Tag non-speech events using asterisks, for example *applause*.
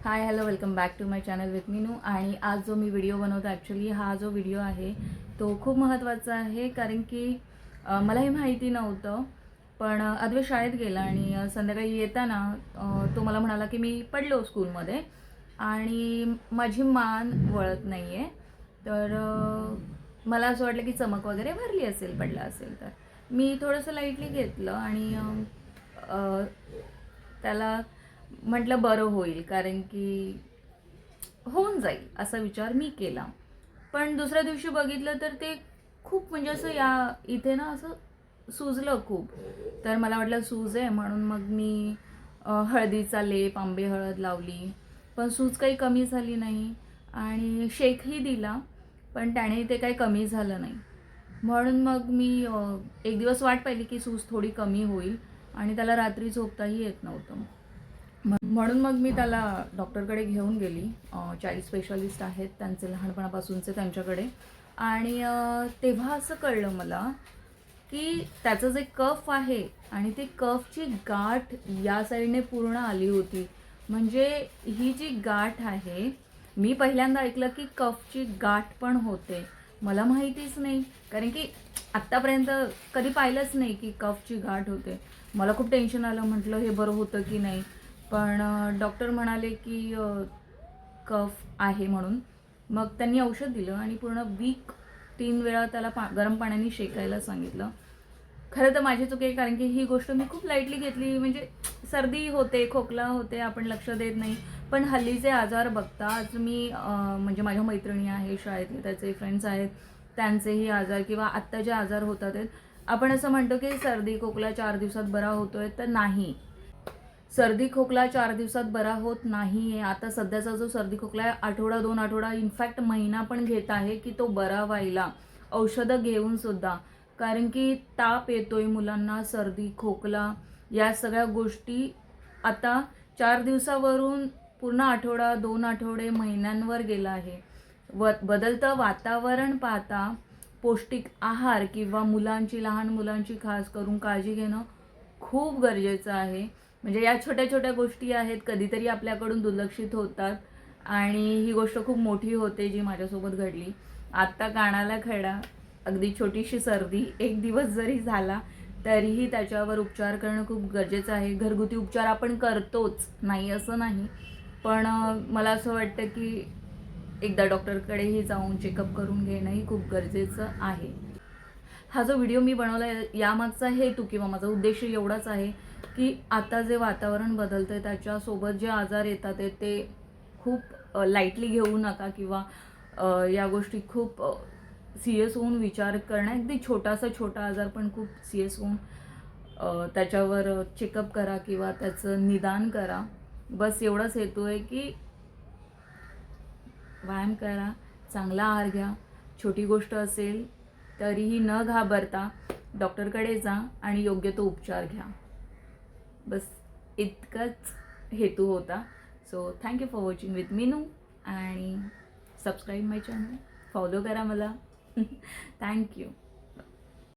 Hi hello welcome back to my channel with Meenu आणि आज जो मी व्हिडिओ बनवतो ॲक्च्युली हा जो व्हिडिओ आहे तो खूप महत्त्वाचा आहे कारण की मला मलाही माहिती नव्हतं पण अद्वे शाळेत गेला आणि संध्याकाळी येताना तो मला म्हणाला की मी पडलो स्कूलमध्ये आणि माझी मान वळत नाही आहे तर मला असं वाटलं की चमक वगैरे भरली असेल पडला असेल तर. मी थोडंसं लाईटली घेतलं आणि त्याला म्हटलं बरं होईल कारण की होऊन जाईल असा विचार मी केला. पण दुसऱ्या दिवशी बघितलं तर ते खूप म्हणजे असं या इथे ना असं सुजलं खूप. तर मला वाटलं सूज आहे म्हणून मग मी हळदीचा लेप आंबे हळद लावली. पण सूज काही कमी झाली नाही आणि शेकही दिला पण त्याने ते काही कमी झालं नाही. म्हणून मग मी एक दिवस वाट पाहिली की सूज थोडी कमी होईल आणि त्याला रात्री झोपताही येत नव्हतं. म्हणून मग मी त्याला डॉक्टरकडे घेऊन गेली. चाइल्ड स्पेशालिस्ट आहेत त्यांचे लहानपणापासूनचे त्यांच्याकडे. आणि तेव्हा असं कळलं मला की त्याचं जे कफ आहे आणि ती कफची गाठ या साईडने पूर्ण आली होती. म्हणजे ही जी गाठ आहे मी पहिल्यांदा ऐकलं की कफची गाठ पण होते. मला माहितीच नाही. कारण की आत्तापर्यंत कधी पाहिलंच नाही की कफची गाठ होते. मला खूप टेन्शन आलं. म्हटलं हे बरं होतं की नाही? पण डॉक्टर म्हणाले की कफ आहे म्हणून. मग त्यांनी औषध दिलं आणि पूर्ण वीक तीन वेळा त्याला पा गरम पाण्याने शेकायला सांगितलं. खरं तर माझी चुकी आहे कारण की ही गोष्ट मी खूप लाईटली घेतली. म्हणजे सर्दी होते खोकला होते आपण लक्ष देत नाही. पण हल्लीचे आजार बघता आज मी म्हणजे माझ्या मैत्रिणी आहे शाळेतले त्याचे फ्रेंड्स आहेत त्यांचेही आजार किंवा आत्ता जे आजार होतात आहेत आपण असं म्हणतो की सर्दी खोकला चार दिवसात बरा होतोय तर नाही. सर्दी खोकला चार दिवसात बरा होत नाही आहे आता सध्याचा जो सर्दी खोकला आहे आठवडा दोन आठवडा इनफॅक्ट महिना पण घेत आहे की तो बरा व्हायला. औषधं घेऊन सुद्धा. कारण की ताप येतो आहे मुलांना सर्दी खोकला या सगळ्या गोष्टी. आता चार दिवसावरून पूर्ण आठवडा दोन आठवडे महिन्यांवर गेला आहे. व बदलतं वातावरण पाहता पौष्टिक आहार किंवा मुलांची लहान मुलांची खास करून काळजी घेणं खूप गरजेचं आहे. म्हणजे या छोट्या छोट्या गोष्टी आहेत कधीतरी आपल्याकडून दुर्लक्षित होतात. आणि ही गोष्ट खूप मोठी होते जी माझ्यासोबत घडली. आत्ता कानाला खडा अगदी छोटीशी सर्दी एक दिवस जरी झाला तरीही त्याच्यावर उपचार करणं खूप गरजेचं आहे. घरगुती उपचार आपण करतोच नाही असं नाही. पण मला असं वाटतं की एकदा डॉक्टरकडेही जाऊन चेकअप करून घेणंही खूप गरजेचं आहे. हा जो व्हिडिओ मी बनवला आहे यामागचा हेतू किंवा माझा उद्देश एवढाच आहे की आता जे वातावरण बदलतं आहे त्याच्यासोबत जे आजार येतात आहेत ते खूप लाईटली घेऊ नका किंवा या गोष्टी खूप सिरियस होऊन विचार करणं. अगदी छोटासा छोटा आजार पण खूप सिरियस होऊन त्याच्यावर चेकअप करा किंवा त्याचं निदान करा. बस एवढाच हेतू आहे की व्यायाम करा चांगला आहार घ्या. छोटी गोष्ट असेल तरीही न घाबरता डॉक्टरकडे जा आणि योग्य तो उपचार घ्या. बस इतकंच हेतू होता. So thank you for watching with Meenu आणि सबस्क्राईब माय चॅनल फॉलो करा मला. *laughs* थँक्यू